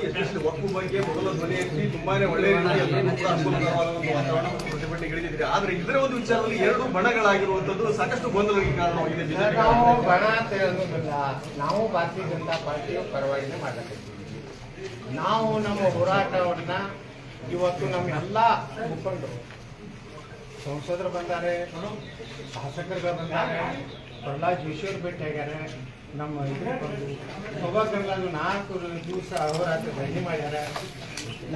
Especially ವಕ್ಫ್ ಬಗ್ಗೆ ಮೊದಲ ಧ್ವನಿ ಎತ್ತಿ ತುಂಬಾನೇ ಒಳ್ಳೆಯ ರೀತಿಯಲ್ಲಿ ವಾತಾವರಣ ಪ್ರತಿಭಟನೆಗೆ ಇಳಿದಿದೆ ಆದ್ರೆ ಇದರ ಒಂದು ವಿಚಾರದಲ್ಲಿ ಎರಡು ಬಣಗಳಾಗಿರುವಂತದ್ದು ಸಾಕಷ್ಟು ಗೊಂದಲಕ್ಕೆ ಕಾರಣವಾಗಿದೆ ನಾವು ಬಣ ಅಂತ ಹೇಳೋದಿಲ್ಲ, ನಾವು ಭಾರತೀಯ ಜನತಾ ಪಾರ್ಟಿಯ ಪರವಾಗಿ ಮಾಡಕತ್ತೀವಿ ನಾವು ನಮ್ಮ ಹೋರಾಟವನ್ನ ಇವತ್ತು ನಮ್ಮ ಎಲ್ಲ ಮುಖಂಡರು ಸಂಸದರು ಬಂದಾರೆ ಶಾಸಕರುಗಳು ಬಂದಾರೆ, ಪ್ರಹ್ಲಾದ್ ಜೋಶಿಯವರು ಆಗ್ಯಾರೆ ನಮ್ಮ ಸಭಾಗೃಹಗಳನ್ನು ನಾಲ್ಕು ದಿವಸ ಅವರಾತ್ರಿ ಧರಣಿ ಮಾಡ್ಯಾರ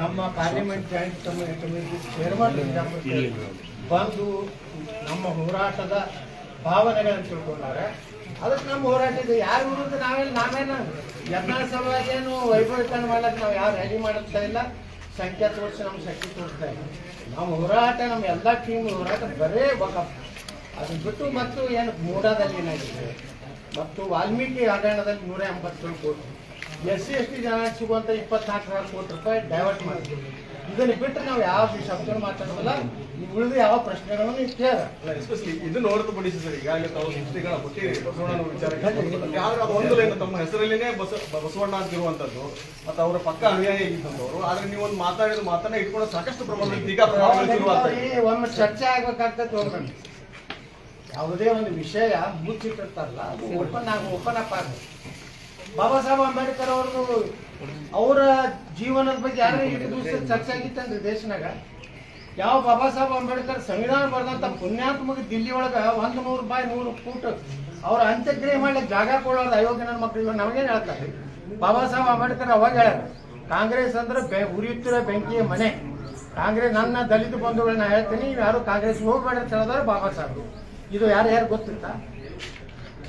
ನಮ್ಮ ಪಾರ್ಲಿಮೆಂಟ್ ಜಾಯಿಂಟ್ ಕಮಿಟಿ ಚೇರ್ಮನ್ ಬಂದು ನಮ್ಮ ಹೋರಾಟದ ಭಾವನೆಗಳನ್ನು ತಿಳ್ಕೊಂಡಾರೆ ಅದಕ್ಕೆ ನಮ್ಮ ಹೋರಾಟ ಇದೆ. ಯಾರ ವಿರುದ್ಧ ನಾವೇನು ನಾವೇನು ಎಲ್ಲ ಸಲುವಾಗಿ ಏನು ವೈಭವೀಕರಣ ಮಾಡಕ್ಕೆ ನಾವು ಯಾರು ರೆಡಿ ಮಾಡುತ್ತಾ ಇಲ್ಲ. ಸಂಖ್ಯೆ ತೋರಿಸಿ ನಮ್ಮ ಶಕ್ತಿ ತೋರಿಸ್ತಾ ಇದೆ ನಮ್ಮ ಹೋರಾಟ, ನಮ್ಮ ಎಲ್ಲ ಟೀಮ್ ಹೋರಾಟ ಬರೇ ವಕಫ್ ಅದನ್ನ ಬಿಟ್ಟು ಮತ್ತು ಏನು ಮೂಡಾದಲ್ಲಿ ಏನಾಗಿದೆ ಮತ್ತು ವಾಲ್ಮೀಕಿ ಹಗರಣದಲ್ಲಿ ನೂರ ಎಂಬತ್ತೇಳು ಕೋಟಿ. ಎಸ್ ಸಿ ಎಸ್ ಟಿ ಜನ ಸಿಗುವಂಥ ಇಪ್ಪತ್ನಾಲ್ಕು ಸಾವಿರ ಕೋಟಿ ರೂಪಾಯಿ ಡೈವರ್ಟ್ ಮಾಡಿದ್ವಿ ಇದನ್ನ ಬಿಟ್ಟರೆ ನಾವು ಯಾವ ಶಬ್ದ ಮಾತಾಡೋದಿಲ್ಲ. ಉಳಿದ ಯಾವ ಪ್ರಶ್ನೆಗಳನ್ನು ನೀವು ಕೇಳ. ಇದು ಇದನ್ನು ಹೊರತುಪಡಿಸಿ ಸರ್ ಈಗಾಗಲೇ ತಾವು ಸಿಕ್ಸ್ಟಿಗಳ ಕೊಟ್ಟಿರಿ ಬಸವಣ್ಣನ ವಿಚಾರಕ್ಕೆ ಒಂದು ತಮ್ಮ ಹೆಸರಲ್ಲಿನೇ ಬಸ ಬಸವಣ್ಣ ಅಂತ ಇರುವಂತದ್ದು ಮತ್ತು ಅವರ ಪಕ್ಕ ಅನುಯಾಯಿ ಇದ್ದಂಥವ್ರು. ಆದ್ರೆ ನೀವು ಒಂದು ಮಾತಾಡಿದ ಮಾತನ್ನ ಇಟ್ಕೊಂಡು ಸಾಕಷ್ಟು ಪ್ರಮಾಣ ಟೀಕಾ ಒಮ್ಮೆ ಚರ್ಚೆ ಆಗ್ಬೇಕಾಗ್ತದೆ ಹೋಗ್ಬನ್ನಿ ಯಾವುದೇ ಒಂದು ವಿಷಯ ಮುಚ್ಚಿಟ್ಟಿರ್ತಾರಲ್ಲ ಅದು ಓಪನ್ ಆಗ ಓಪನ್ ಅಪ್ ಆಗ ಬಾಬಾ ಸಾಹೇಬ್ ಅಂಬೇಡ್ಕರ್ ಅವ್ರದ್ದು ಅವರ ಜೀವನದ ಬಗ್ಗೆ ಯಾರು ಚರ್ಚೆ ಆಗಿತ್ತಂದ್ರೆ ದೇಶನಾಗ? ಯಾವ ಬಾಬಾ ಸಾಹೇಬ್ ಅಂಬೇಡ್ಕರ್ ಸಂವಿಧಾನ ಬರೆದಂತ ಪುಣ್ಯಾತ್ಮಕ ದಿಲ್ಲಿ ಒಳಗ ಒಂದು ನೂರು ಬಾಯಿ ನೂರು ಫೂಟ್ ಅವ್ರ ಅಂತ್ಯಕ್ರಿಯೆ ಮಾಡ್ಲಿಕ್ಕೆ ಜಾಗ ಕೊಡೋದು ಅಯೋಗ್ಯ ನನ್ನ ಮಕ್ಕಳು ಇವಾಗ ನಮಗೇನು ಹೇಳ್ತಾರೆ? ಬಾಬಾ ಸಾಹೇಬ್ ಅಂಬೇಡ್ಕರ್ ಅವಾಗ ಹೇಳ್ಯಾರ, ಕಾಂಗ್ರೆಸ್ ಅಂದ್ರೆ ಬೆ, ಉರಿಯುತ್ತಿರೋ ಬೆಂಕಿಯ ಮನೆ. ಕಾಂಗ್ರೆಸ್ ನನ್ನ ದಲಿತ ಬಂಧುಗಳನ್ನ ಹೇಳ್ತೀನಿ ಯಾರು ಕಾಂಗ್ರೆಸ್ ಹೋಗ್ಬೇಡ ಅಂತ ಹೇಳಿದ್ರೆ ಬಾಬಾ ಸಾಹೇಬ್. ಇದು ಯಾರು ಯಾರು ಗೊತ್ತಿತ್ತ?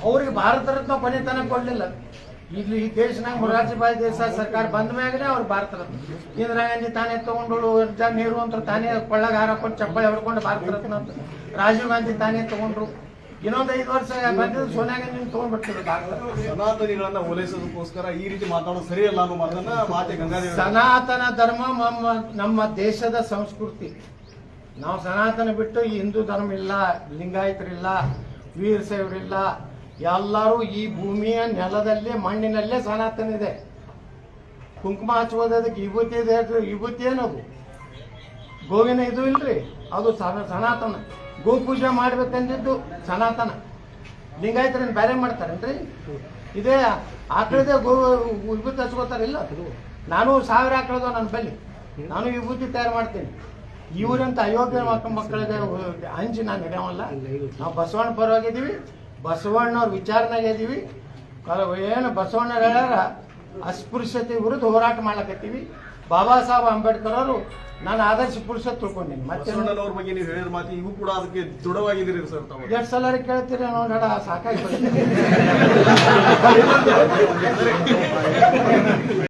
ಅವ್ರಿಗೆ ಭಾರತ ರತ್ನ ಕೊನೆ ತನಕ ಕೊಡ್ಲಿಲ್ಲ. ಇಲ್ಲಿ ಈ ದೇಶನಾಗ ಮೊರಾರ್ಜಿ ಭಾಯ್ ದೇಸಾಯಿ ಸರ್ಕಾರ ಬಂದ ಮ್ಯಾಗನೇ ಅವ್ರು ಭಾರತ ರತ್ನ. ಇಂದಿರಾ ಗಾಂಧಿ ತಾನೇ ತಗೊಂಡಳು ಜವಾಹರ್ ನೆಹರು ಅಂತ ತಾನೇ ಕೊಳ್ಳಾಗ ಹಾರಕೊಂಡು ಚಪ್ಪಳಿ ಹೊಡ್ಕೊಂಡು ಭಾರತ ರತ್ನ ಅಂತ. ರಾಜೀವ್ ಗಾಂಧಿ ತಾನೇ ತಗೊಂಡ್ರು. ಇನ್ನೊಂದು ಐದು ವರ್ಷ ಬಂದಿದ್ದು ಸೋನಿಯಾ ಗಾಂಧಿ ರತ್ನ. ಸನಾತನಿಗಳನ್ನ ಓಲೈಸೋದಕ್ಕೋಸ್ಕರ ಈ ರೀತಿ ಮಾತಾಡೋದು ಸರಿಯಲ್ಲ ಅನ್ನೋ ಮಾತನ್ನ ಮಾತೆ ಗಂಗಾದೇವಿ ಸನಾತನ ಧರ್ಮ ನಮ್ಮ ನಮ್ಮ ದೇಶದ ಸಂಸ್ಕೃತಿ. ನಾವು ಸನಾತನ ಬಿಟ್ಟು ಈ ಹಿಂದೂ ಧರ್ಮ ಇಲ್ಲ ಲಿಂಗಾಯತರಿಲ್ಲ ವೀರಶೈವರಿಲ್ಲ ಎಲ್ಲರೂ ಈ ಭೂಮಿಯ ನೆಲದಲ್ಲೇ, ಮಣ್ಣಿನಲ್ಲೇ ಸನಾತನ ಇದೆ. ಕುಂಕುಮ ಹಚ್ಚುವುದಕ್ಕೆ ವಿಭೂತಿ ಇದೆ ವಿಭೂತಿ ಏನದು? ಗೋವಿನ ಇದು ಇಲ್ರಿ? ಅದು ಸನ- ಸನಾತನ. ಗೋ ಪೂಜೆ ಮಾಡ್ಬೇಕಂದಿದ್ದು ಸನಾತನ. ಲಿಂಗಾಯತರನ್ನ ಬೇರೆ ಮಾಡ್ತಾರೇನ್ರಿ? ಇದೇ ಆಕಳದೇ ಗೋ, ವಿಭೂತಿ ಹಚ್ಕೋತಾರಿಲ್ಲ? ನಾನು ಸಾವಿರ ಆಕಳದ ನನ್ನ ಬಲ್ಲಿ. ನಾನು ವಿಭೂತಿ ತಯಾರು ಮಾಡ್ತೀನಿ. ಇವರಂತ ಅಯೋಗ್ಯ ಮಕ್ಕ ಮಕ್ಕಳಿಗೆ ಹಂಚಿ ನಾನು ನಡೆಯವಲ್ಲ ನಾವು ಬಸವಣ್ಣ ಪರವಾಗಿದ್ದೀವಿ. ಬಸವಣ್ಣವ್ರ ವಿಚಾರನಾಗ ಇದೀವಿ ಏನು ಬಸವಣ್ಣ ಹೇಳ್ಯಾರ ಅಸ್ಪೃಶ್ಯತೆ ವಿರುದ್ಧ ಹೋರಾಟ ಮಾಡ್ಲಕತ್ತೀವಿ. ಬಾಬಾ ಸಾಹೇಬ್ ಅಂಬೇಡ್ಕರ್ ಅವರು ನಾನು ಆದರ್ಶ ಪುರುಷ ತಿಳ್ಕೊಂಡೀನಿ. ಮತ್ತೆ ಬಸವಣ್ಣನವ್ರ ಬಗ್ಗೆ ನೀವು ಹೇಳಿದ ಮಾತು ಇವು ಕೂಡ ಅದಕ್ಕೆ ದೃಢವಾಗಿದ್ದೀರಿ ಸರ್ ತಾವು. ಎಷ್ಟು ಸಲ ಕೇಳ್ತೀರಿ ನೋಡ ಸಾಕಾಗಿ